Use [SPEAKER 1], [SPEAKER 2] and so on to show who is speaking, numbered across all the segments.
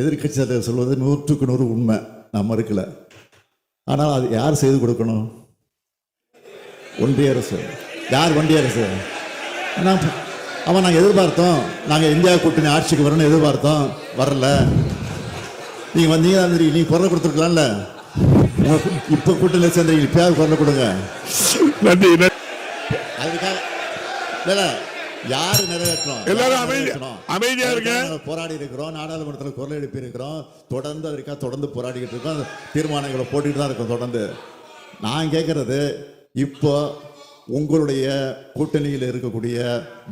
[SPEAKER 1] எதிர்கட்சி தலைவர் சொல்வது நூற்றுக்கு நூறு உண்மை. நான் மறுக்கல. ஆனால் அது யார் செய்து கொடுக்கணும்? ஒன்றிய அரசு. யார் ஒன்றிய அரசு? ஆனால் அவன் நாங்கள் எதிர்பார்த்தோம். நாங்கள் இந்தியா கூட்டணி ஆட்சிக்கு வரணும்னு எதிர்பார்த்தோம். வரல. நீங்கள் வந்தீங்க அந்த நீ குரல் கொடுத்துருக்கலாம்ல. இப்போ கூட்டணியில் சேர்ந்தீங்க இப்பயாவது குரல் கொடுங்க.
[SPEAKER 2] நன்றி.
[SPEAKER 1] அதுக்காக இல்ல, யாரு நிறைவேற்றணும்?
[SPEAKER 2] எல்லாரும்? அமைதியா
[SPEAKER 1] நாங்க போராடி இருக்கிறோம் நாடாளுமன்றத்தில் குரல் எழுப்பி இருக்கிறோம் தொடர்ந்து அதற்காக தொடர்ந்து போராடிக்கிட்டு இருக்கோம். தீர்மானங்களை போட்டுட்டு தான் இருக்கோம் தொடர்ந்து. நான் கேட்கறது இப்போ உங்களுடைய கூட்டணியில் இருக்கக்கூடிய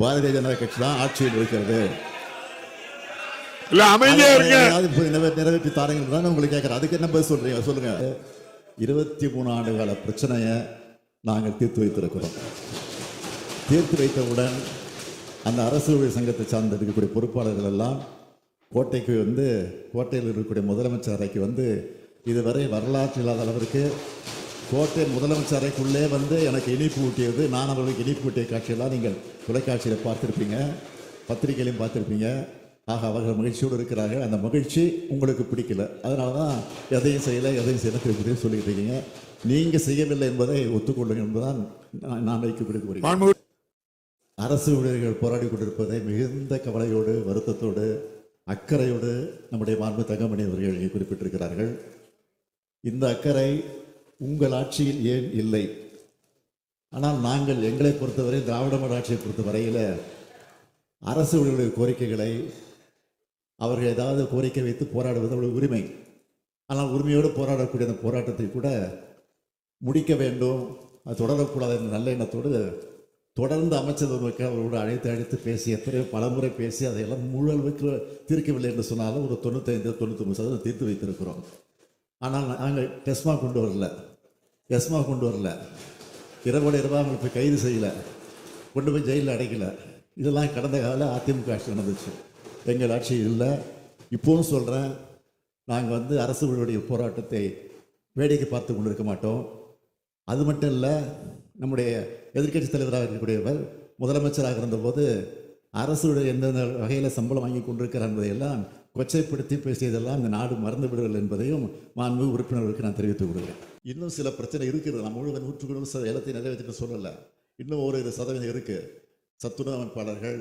[SPEAKER 1] பாரதிய ஜனதா கட்சி தான் ஆட்சியில் இருக்கிறது. நிறைவேற்றி தாரங்கள் தான் உங்களுக்கு கேட்கறேன். அதுக்கு என்ன பதில் சொல்றீங்க? சொல்லுங்க. இருபத்தி மூணு ஆண்டு கால பிரச்சனையை நாங்கள் தீர்த்து வைத்திருக்கிறோம். தீர்த்து வைத்தவுடன் அந்த அரசு ஊழியர் சங்கத்தை சார்ந்து இருக்கக்கூடிய பொறுப்பாளர்கள் எல்லாம் கோட்டைக்கு வந்து கோட்டையில் இருக்கக்கூடிய முதலமைச்சர் அறைக்கு வந்து இதுவரை வரலாற்று இல்லாத அளவிற்கு கோட்டை முதலமைச்சர் அறைக்குள்ளே வந்து எனக்கு இனிப்பு ஊட்டியது நான் அவர்களுக்கு இனிப்பு ஊட்டிய காட்சியெல்லாம் நீங்கள் தொலைக்காட்சியில் பார்த்துருப்பீங்க பத்திரிகையிலையும் பார்த்துருப்பீங்க. ஆக அவர்கள் மகிழ்ச்சியோடு இருக்கிறார்கள். அந்த மகிழ்ச்சி உங்களுக்கு பிடிக்கல. அதனால தான் எதையும் செய்யலை எதையும் செய்யலை திருப்பி சொல்லிக்கிட்டு இருக்கீங்க. நீங்கள் செய்யவில்லை என்பதை ஒத்துக்கொள்ளுங்கள் என்பதுதான் நான் நான் அரசு ஊழியர்கள் போராடி கொண்டிருப்பதை மிகுந்த கவலையோடு வருத்தத்தோடு அக்கறையோடு நம்முடைய மாண்பு தங்கமணி அவர்கள் இங்கே குறிப்பிட்டிருக்கிறார்கள். இந்த அக்கறை உங்கள் ஆட்சியில் ஏன் இல்லை? ஆனால் நாங்கள் எங்களை பொறுத்தவரை திராவிட மாடல் ஆட்சியை பொறுத்தவரையில் அரசு ஊழியர்களுடைய கோரிக்கைகளை அவர்கள் ஏதாவது கோரிக்கை வைத்து போராடுவது அவருடைய உரிமை. ஆனால் உரிமையோடு போராடக்கூடிய அந்த போராட்டத்தை கூட முடிக்க வேண்டும் அது தொடரக்கூடாது என்ற நல்ல எண்ணத்தோடு தொடர்ந்து அமைச்சர் அவரோடு அழைத்து அழைத்து பேசி எத்தனையோ பலமுறை பேசி அதையெல்லாம் முழு அளவுக்கு தீர்க்கவில்லை என்று சொன்னாலும் ஒரு தொண்ணூத்தைந்து தொண்ணூத்தொம்பது சதவீதம் தீர்த்து வைத்திருக்கிறோம். ஆனால் நாங்கள் டெஸ்மா கொண்டு வரல. எஸ்மா கொண்டு வரல. இரவோட இரவா அவங்களை போய் கைது செய்யலை. கொண்டு போய் ஜெயிலில் அடைக்கலை. இதெல்லாம் கடந்த கால அதிமுக ஆட்சி நடந்துச்சு. எங்கள் ஆட்சி இல்லை. இப்போவும் சொல்கிறேன் நாங்கள் வந்து அரசுகளுடைய போராட்டத்தை வேடிக்கை பார்த்து கொண்டு இருக்க மாட்டோம். அது மட்டும் இல்லை நம்முடைய எதிர்க்கட்சி தலைவராக இருக்கக்கூடியவர் முதலமைச்சராக இருந்தபோது அரசுடைய எந்தெந்த வகையில் சம்பளம் வாங்கி கொண்டிருக்கிறார் என்பதையெல்லாம் கொச்சைப்படுத்தி பேசியதெல்லாம் இந்த நாடு மறந்து விடுதல் என்பதையும் மாண்பு உறுப்பினர்களுக்கு நான் தெரிவித்துக் கொள்கிறேன். இன்னும் சில பிரச்சனை இருக்கிறது. நம்ம முழுவதும் நூற்றுக்கு நூறு சதவீதத்தை எல்லாத்தையும் நிறைவேற்றிட்டு சொல்லலை. இன்னும் ஒரு இது சதவீதம் இருக்குது சத்துணவு அமைப்பாளர்கள்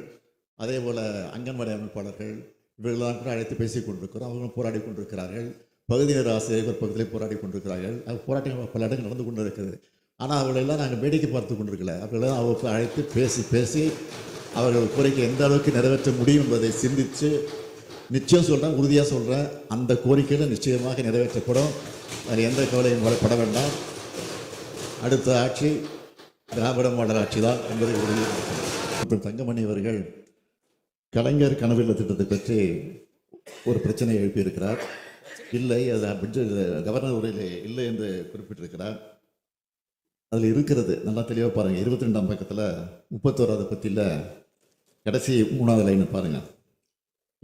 [SPEAKER 1] அதே போல் அங்கன்வாடி அமைப்பாளர்கள் இவர்களெல்லாம் கூட அழைத்து பேசிக் கொண்டிருக்கிறோம். அவர்களும் போராடி கொண்டிருக்கிறார்கள். பகுதியினர் நேர ஆசிரியர்கள் பகுதியில் போராடி கொண்டிருக்கிறார்கள். அது போராட்டங்கள் பல இடங்கள் நடந்து கொண்டு இருக்குது ஆனால் அவர்களெல்லாம் நாங்கள் வேடிக்கை பார்த்து கொண்டிருக்கல. அவர்களெல்லாம் அவங்க அழைத்து பேசி பேசி அவர்கள் கோரிக்கை எந்த அளவுக்கு நிறைவேற்ற முடியும் என்பதை சிந்தித்து நிச்சயம் சொல்கிறேன் உறுதியாக சொல்கிறேன் அந்த கோரிக்கையில் நிச்சயமாக நிறைவேற்றப்படும். அது எந்த கவலையும் பட வேண்டாம். அடுத்த ஆட்சி திராவிட மாடல் ஆட்சி தான் என்பதை உறுதி தங்கமணி அவர்கள் கலைஞர் கனவில் திட்டத்தை பற்றி ஒரு பிரச்சனையை எழுப்பியிருக்கிறார். இல்லை அது கவர்னர் உரையில் இல்லை என்று குறிப்பிட்டிருக்கிறார். அதில் இருக்கிறது. நல்லா தெளிவாக பாருங்கள் இருபத்தி ரெண்டாம் பக்கத்தில் முப்பத்தோராவது பற்றியில் கடைசி மூணாவது லைனை பாருங்கள்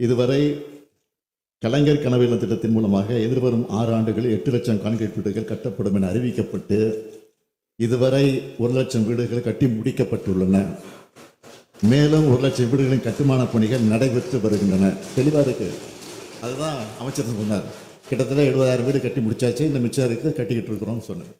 [SPEAKER 1] இதுவரை கலைஞர் கனவில்ல திட்டத்தின் மூலமாக எதிர்வரும் ஆறு ஆண்டுகளில் எட்டு லட்சம் கான்கிரீட் வீடுகள் கட்டப்படும் என அறிவிக்கப்பட்டு இதுவரை ஒரு லட்சம் வீடுகள் கட்டி முடிக்கப்பட்டுள்ளன. மேலும் ஒரு லட்சம் வீடுகளின் கட்டுமான பணிகள் நடைபெற்று வருகின்றன. தெளிவாக இருக்குது அதுதான் அமைச்சர் சொன்னார். கிட்டத்தட்ட எழுபதாயிரம் வீடு கட்டி முடிச்சாச்சு. இந்த மிச்சம் இருக்குது கட்டிக்கிட்டு இருக்கிறோம்னு சொன்னார்.